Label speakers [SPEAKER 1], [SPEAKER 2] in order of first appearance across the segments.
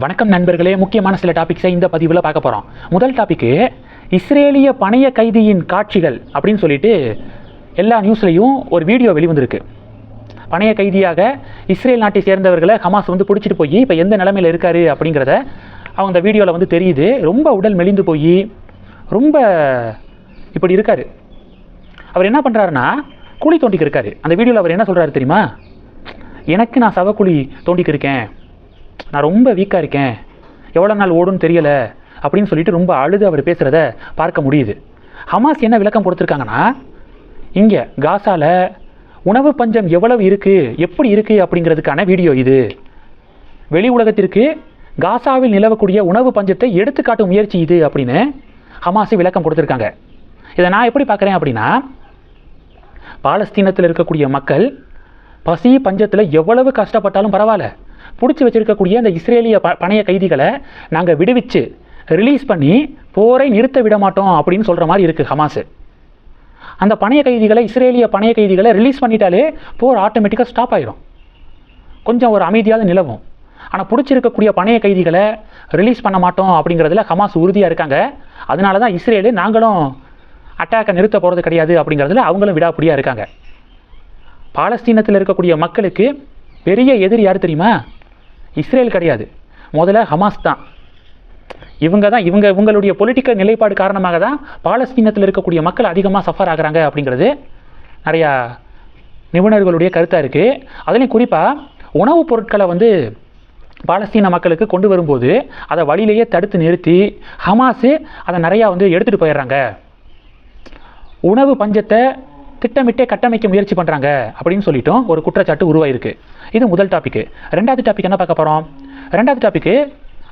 [SPEAKER 1] வணக்கம் நண்பர்களே முக்கியமான சில டாபிக்ஸை இந்த பதிவில் பார்க்க போகிறோம் முதல் டாபிக்கு இஸ்ரேலிய பணைய கைதியின் காட்சிகள் அப்படின்னு சொல்லிட்டு எல்லா நியூஸ்லையும் ஒரு வீடியோ வெளிவந்திருக்கு. பணைய கைதியாக இஸ்ரேல் நாட்டை சேர்ந்தவர்களை ஹமாஸ் வந்து பிடிச்சிட்டு போய் இப்போ எந்த நிலமையில் இருக்காரு அப்படிங்கிறத அவங்க அந்த வீடியோவில் வந்து தெரியுது. ரொம்ப உடல் மெலிந்து போய் ரொம்ப இப்படி இருக்கார். அவர் என்ன பண்ணுறாருன்னா குழி தோண்டிக்கு இருக்காரு அந்த வீடியோவில் அவர் என்ன சொல்கிறாரு தெரியுமா? எனக்கு நான் சவக்குழி தோண்டிக்கு இருக்கேன் நான் ரொம்ப வீக்காக இருக்கேன். எவ்வளோ நாள் ஓடுன்னு தெரியலை அப்படின்னு சொல்லிட்டு ரொம்ப அழுது அவர் பேசுகிறத பார்க்க முடியுது. ஹமாஸ் என்ன விளக்கம் கொடுத்துருக்காங்கன்னா இங்கே காசாவில் உணவு பஞ்சம் எவ்வளவு இருக்குது எப்படி இருக்குது அப்படிங்கிறதுக்கான வீடியோ இது. வெளி உலகத்திற்கு காசாவில் நிலவக்கூடிய உணவு பஞ்சத்தை எடுத்துக்காட்டும் முயற்சி இது அப்படின்னு ஹமாஸு விளக்கம் கொடுத்துருக்காங்க. இதை நான் எப்படி பார்க்குறேன் அப்படின்னா பாலஸ்தீனத்தில் இருக்கக்கூடிய மக்கள் பசி பஞ்சத்தில் எவ்வளவு கஷ்டப்பட்டாலும் பரவாயில்ல. பிடிச்சி வச்சிருக்கக்கூடிய அந்த இஸ்ரேலிய ப பணைய கைதிகளை நாங்கள் விடுவிச்சு ரிலீஸ் பண்ணி போரை நிறுத்த விட மாட்டோம் அப்படின்னு சொல்கிற மாதிரி இருக்குது ஹமாஸு. அந்த பணைய கைதிகளை இஸ்ரேலிய பணைய கைதிகளை ரிலீஸ் பண்ணிட்டாலே போர் ஆட்டோமேட்டிக்காக ஸ்டாப் ஆயிரும். கொஞ்சம் ஒரு அமைதியாக நிலவும். ஆனால் பிடிச்சிருக்கக்கூடிய பணைய கைதிகளை ரிலீஸ் பண்ண மாட்டோம் அப்படிங்கிறதுல ஹமாஸ் உறுதியாக இருக்காங்க. அதனால தான் இஸ்ரேலு நாங்களும் அட்டாக்கை நிறுத்த போகிறது கிடையாது அப்படிங்கிறதுல அவங்களும் விடாப்பிடியாக இருக்காங்க. பாலஸ்தீனத்தில் இருக்கக்கூடிய மக்களுக்கு பெரிய எதிரி யார் தெரியுமா? இஸ்ரேல் கிடையாது. முதல்ல ஹமாஸ் தான். இவங்க தான் இவங்க இவங்களுடைய பொலிட்டிக்கல் நிலைப்பாடு காரணமாக தான் பாலஸ்தீனத்தில் இருக்கக்கூடிய மக்கள் அதிகமாக சஃபர் ஆகுறாங்க அப்படிங்கிறது நிறையா நிபுணர்களுடைய கருத்தாக இருக்குது அதுலேயும் குறிப்பாக உணவுப் பொருட்களை வந்து பாலஸ்தீன மக்களுக்கு கொண்டு வரும்போது அதை வழியிலேயே தடுத்து நிறுத்தி ஹமாஸு அதை நிறையா வந்து எடுத்துகிட்டு போயிடுறாங்க. உணவு பஞ்சத்தை திட்டமிட்டே கட்டமைக்க முயற்சி பண்ணுறாங்க அப்படின்னு சொல்லிட்டும் ஒரு குற்றச்சாட்டு உருவாயிருக்கு. இது முதல் டாபிக்கு ரெண்டாவது டாபிக் என்ன பார்க்க போகிறோம் ரெண்டாவது டாபிக்கு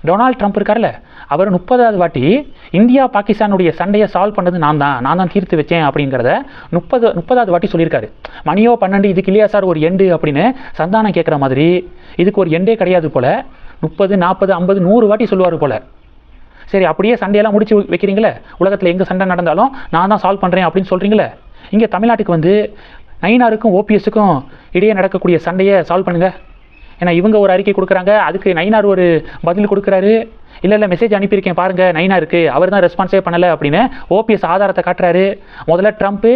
[SPEAKER 1] டொனால்ட் ட்ரம்ப் இருக்கார்ல அவர் முப்பதாவது வாட்டி இந்தியா பாகிஸ்தானுடைய சண்டையை சால்வ் பண்ணது நான் தான் நான் தான் தீர்த்து வச்சேன் அப்படிங்கிறத முப்பது முப்பதாவது வாட்டி சொல்லியிருக்காரு. மணியோ பன்னெண்டு இதுக்கு இல்லையா சார் ஒரு எண்டு அப்படின்னு சந்தானம் கேட்குற மாதிரி இதுக்கு ஒரு எண்டே கிடையாது போல் முப்பது நாற்பது ஐம்பது நூறு வாட்டி சொல்லுவார் போல். சரி அப்படியே சண்டையெல்லாம் முடிச்சு வைக்கிறீங்களே உலகத்தில் எங்கே சண்டை நடந்தாலும் நான் தான் சால்வ் பண்ணுறேன் அப்படின்னு சொல்கிறீங்களே இங்கே தமிழ்நாட்டுக்கு வந்து நயினாருக்கும் ஓபிஎஸ்ஸுக்கும் இடையே நடக்கக்கூடிய சண்டையை சால்வ் பண்ணுங்கள் ஏன்னா இவங்க ஒரு அறிக்கை கொடுக்குறாங்க அதுக்கு நயினார் ஒரு பதில் கொடுக்குறாரு. இல்லை இல்லை மெசேஜ் அனுப்பியிருக்கேன் பாருங்கள் நயினாருக்கு. அவர் தான் ரெஸ்பான்ஸே பண்ணலை அப்படின்னு ஓபிஎஸ் ஆதாரத்தை காட்டுறாரு. முதல்ல ட்ரம்ப்பு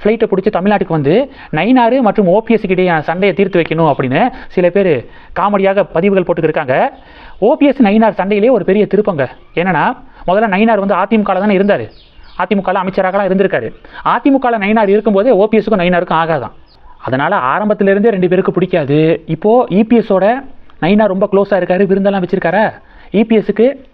[SPEAKER 1] ஃப்ளைட்டை பிடிச்சி தமிழ்நாட்டுக்கு வந்து நைனாரு மற்றும் ஓபிஎஸ்க்கு இடையே சண்டையை தீர்த்து வைக்கணும் அப்படின்னு சில பேர் காமெடியாக பதிவுகள் போட்டுக்கிருக்காங்க. ஓபிஎஸ் நயினார் சண்டையிலே ஒரு பெரிய திருப்பங்க. என்னென்னா முதல்ல நயினார் வந்து அதிமுகவில் தானே இருந்தார். அதிமுகவில் அமைச்சராகலாம் இருந்திருக்காரு. அதிமுகவில் நயினார் இருக்கும்போதே ஓபிஎஸ்க்கும் நயினாருக்கும் ஆகாதான். அதனால் ஆரம்பத்திலேருந்தே ரெண்டு பேருக்கு பிடிக்காது. இப்போது இபிஎஸோட நயினார் ரொம்ப க்ளோஸாக இருக்காரு. விருந்தெல்லாம் வச்சுருக்காரா? இபிஎஸ்க்கு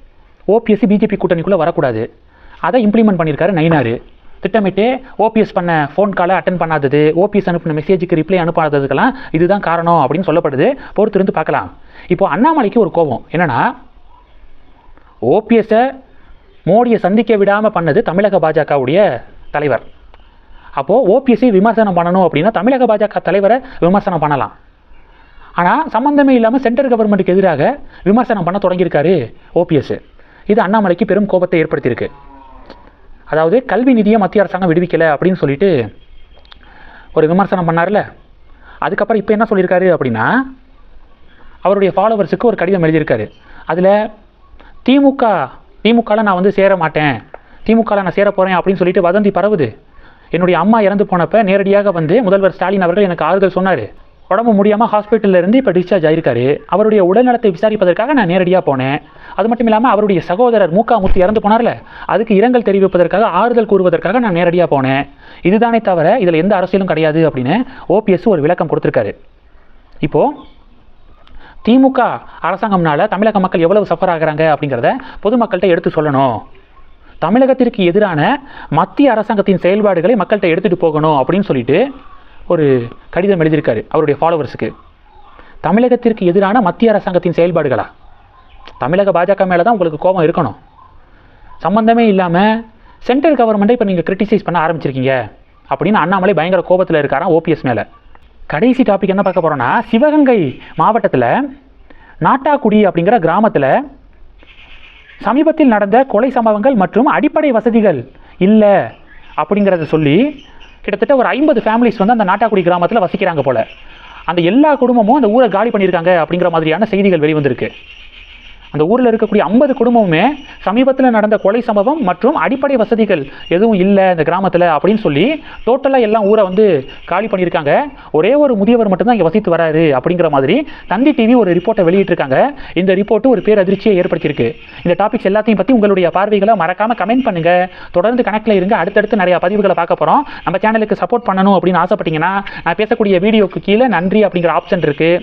[SPEAKER 1] ஓபிஎஸ் பிஜேபி கூட்டணிக்குள்ளே வரக்கூடாது. அதை இம்ப்ளிமெண்ட் பண்ணியிருக்காரு நயினார். திட்டமிட்டு ஓபிஎஸ் பண்ண ஃபோன் காலை அட்டன் பண்ணாதது ஓபிஎஸ் அனுப்பின மெசேஜுக்கு ரிப்ளை அனுப்பாததுக்கெல்லாம் இதுதான் காரணம் அப்படின்னு சொல்லப்படுது. பொறுத்திருந்து பார்க்கலாம். இப்போ அண்ணாமலைக்கு ஒரு கோபம். என்னன்னா ஓபிஎஸ்ஸை மோடியை சந்திக்க விடாமல் பண்ணது தமிழக பாஜகவுடைய தலைவர். அப்போது ஓபிஎஸ்சி விமர்சனம் பண்ணணும் அப்படின்னா தமிழக பாஜக தலைவரை விமர்சனம் பண்ணலாம். ஆனால் சம்மந்தமே இல்லாமல் சென்ட்ரல் கவர்மெண்ட்டுக்கு எதிராக விமர்சனம் பண்ண தொடங்கியிருக்காரு ஓபிஎஸ் இது அண்ணாமலைக்கு பெரும் கோபத்தை ஏற்படுத்தியிருக்கு. அதாவது கல்வி நிதியை மத்திய அரசாங்கம் விடுவிக்கலை அப்படின்னு சொல்லிட்டு ஒரு விமர்சனம் பண்ணார்ல. அதுக்கப்புறம் இப்போ என்ன சொல்லியிருக்காரு அப்படின்னா அவருடைய ஃபாலோவர்ஸுக்கு ஒரு கடிதம் எழுதியிருக்காரு. அதில் திமுக திமுகவில் நான் வந்து சேர மாட்டேன் திமுகவில் நான் சேர போகிறேன் அப்படின்னு சொல்லிட்டு வதந்தி பரவுது. என்னுடைய அம்மா இறந்து போனப்போ நேரடியாக வந்து முதல்வர் ஸ்டாலின் அவர்கள் எனக்கு ஆறுதல் சொன்னார். உடம்பு முடியாமல் ஹாஸ்பிட்டலில் இருந்து இப்போ டிஸ்சார்ஜ் ஆயிருக்காரு. அவருடைய உடல்நலத்தை விசாரிப்பதற்காக நான் நேரடியாக போனேன். அது மட்டும் இல்லாமல் அவருடைய சகோதரர் மூக்கா முத்து இறந்து போனார்ல அதுக்கு இரங்கல் தெரிவிப்பதற்காக ஆறுதல் கூறுவதற்காக நான் நேரடியாக போனேன். இதுதானே தவிர இதில் எந்த அரசியலும் கிடையாது அப்படின்னு ஓபிஎஸ் ஒரு விளக்கம் கொடுத்துருக்காரு. இப்போது திமுக அரசாங்கம்னால தமிழக மக்கள் எவ்வளவு சஃபர் ஆகுறாங்க அப்படிங்கிறத பொதுமக்கள்கிட்ட எடுத்து சொல்லணும். தமிழகத்திற்கு எதிரான மத்திய அரசாங்கத்தின் செயல்பாடுகளை மக்கள்கிட்ட எடுத்துகிட்டு போகணும் அப்படின்னு சொல்லிட்டு ஒரு கடிதம் எழுதியிருக்காரு அவருடைய ஃபாலோவர்ஸுக்கு தமிழகத்திற்கு எதிரான மத்திய அரசாங்கத்தின் செயல்பாடுகளா? தமிழக பாஜக மேலே தான் உங்களுக்கு கோபம் இருக்கணும். சம்மந்தமே இல்லாமல் சென்ட்ரல் கவர்மெண்ட்டை இப்போ நீங்கள் கிரிட்டிசைஸ் பண்ண ஆரம்பிச்சிருக்கீங்க. அப்படின்னு அண்ணாமலை பயங்கர கோபத்தில் இருக்காராம் ஓபிஎஸ் மேலே. கடைசி டாபிக் என்ன பார்க்க போகிறோன்னா சிவகங்கை மாவட்டத்தில் நாட்டாக்குடி அப்படிங்கிற கிராமத்தில் சமீபத்தில் நடந்த கொலை சம்பவங்கள் மற்றும் அடிப்படை வசதிகள் இல்லை அப்படிங்கிறத சொல்லி கிட்டத்தட்ட ஒரு ஐம்பது ஃபேமிலிஸ் வந்து அந்த நாட்டாக்குடி கிராமத்தில் வசிக்கிறாங்க போல். அந்த எல்லா குடும்பமும் அந்த ஊரை காலி பண்ணியிருக்காங்க அப்படிங்கிற மாதிரியான செய்திகள் வெளிவந்திருக்கு. அந்த ஊரில் இருக்கக்கூடிய ஐம்பது குடும்பமுமே சமீபத்தில் நடந்த கொலை சம்பவம் மற்றும் அடிப்படை வசதிகள் எதுவும் இல்லை இந்த கிராமத்தில் அப்படின்னு சொல்லி டோட்டலாக எல்லாம் ஊரை வந்து காலி பண்ணியிருக்காங்க. ஒரே ஒரு முதியவர் மட்டும்தான் இங்கே வசித்து வராரு அப்படிங்கிற மாதிரி தந்தி டிவி ஒரு ரிப்போர்ட்டை வெளியிட்டிருக்காங்க. இந்த ரிப்போர்ட்டு ஒரு பேர் அதிர்ச்சியை ஏற்படுத்தியிருக்கு. இந்த டாபிக்ஸ் எல்லாத்தையும் பற்றி உங்களுடைய பார்வைகளை மறக்காமல் கமெண்ட் பண்ணுங்கள் தொடர்ந்து கணக்கில் இருங்க. அடுத்தடுத்து நிறையா பதிவுகளை பார்க்க போகிறோம் நம்ம சேனலுக்கு சப்போர்ட் பண்ணணும் அப்படின்னு ஆசைப்பட்டீங்கன்னா நான் பேசக்கூடிய வீடியோக்கு கீழே நன்றி அப்படிங்கிற ஆப்ஷன் இருக்குது